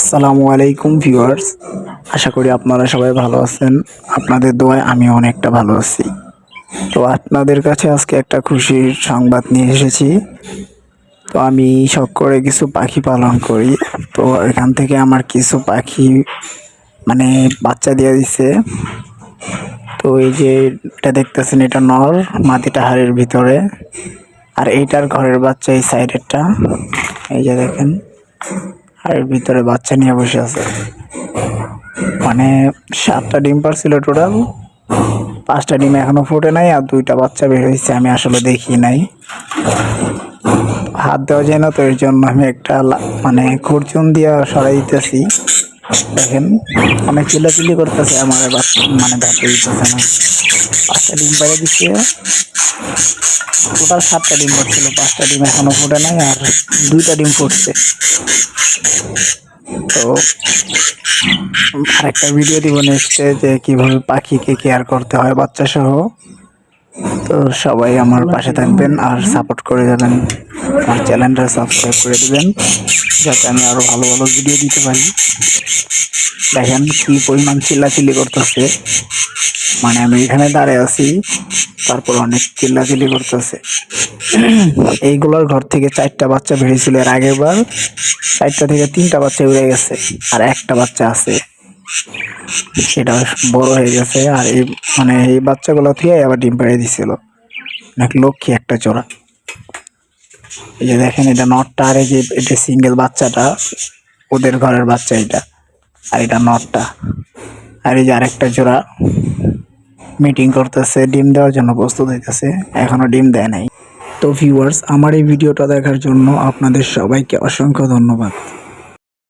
আসসালামু আলাইকুম ভিউয়ার্স। আশা করি আপনারা সবাই ভালো আছেন। আপনাদের দোয়ায় আমি অনেকটা ভালো আছি। তো আপনাদের কাছে আজকে একটা খুশির সংবাদ নিয়ে এসেছি। তো আমি শখ করে কিছু পাখি পালন করি। তো এখান থেকে আমার কিছু পাখি মানে বাচ্চা দিয়ে দিছে। তো এই যে এটা দেখতেছেন, এটা নর, মাটিটা হাড়ের ভিতরে। আর এইটার ঘরের বাচ্চা এই সাইডেরটা। এই যে দেখেন। আর ভিতরে বাচ্চা নিয়ে বসে আছে। মানে সাতটা ডিম পারছিল টোটাল পাঁচটা ডিম এখনও ফুটে নাই আর দুইটা বাচ্চা বের হয়েছে, আমি আসলে দেখি নাই। হাত দেওয়া যায় না তো, এর জন্য আমি একটা মানে খুরচুন দিয়ে সরাই দিতেছি দেখেন, অনেক চিল্লাচিল্লি করতেছে আমার মানে ধরতে দিতেছে না পাঁচটা ডিম পেরে দিচ্ছে। টোটাল সাতটা ডিম পড়ছিল, পাঁচটা ডিম এখনও ফুটে নাই আর দুইটা ডিম ফুটছে তো, আরেকটা ভিডিও দিব নেক্সটে যে কীভাবে পাখিকে কেয়ার করতে হয় বাচ্চা সহ তো সবাই আমার পাশে থাকবেন আর সাপোর্ট করে যাবেন। আমার চ্যানেলটা সাবস্ক্রাইব করে দিবেন, যাতে আমি আরও ভালো ভালো ভিডিও দিতে পারি। দেখেন কি পরিমাণ চিল্লাচিল্লি করতেছে। মানে আমি এখানে দাঁড়িয়ে আছি, তারপর অনেক চিল্লাচিল্লি করতেছে। এইগুলোর ঘর থেকে চারটা বাচ্চা বেরিয়েছিল এর আগের বার। চারটা থেকে তিনটা বাচ্চা উড়ে গেছে, আর একটা বাচ্চা আছে। সেটা বড় হয়ে গেছে, আর এই মানে এই বাচ্চাগুলো থেকে আবার ডিম পেড়ে দিছিল। নাকি লক্ষ্মী একটা চোরা। এই যে দেখেন, এটা নটটা আর এই যে এটা সিঙ্গেল বাচ্চাটা, ওদের ঘরের বাচ্চা এটা। আর এটা নটটা। আর এই যে আরেকটা জোড়া মিটিং করতেছে, ডিম দেওয়ার জন্য প্রস্তুত হইতেছে, এখনও ডিম দেয় নাই। তো ভিউয়ার্স আমার এই ভিডিওটা দেখার জন্য আপনাদের সবাইকে অসংখ্য ধন্যবাদ।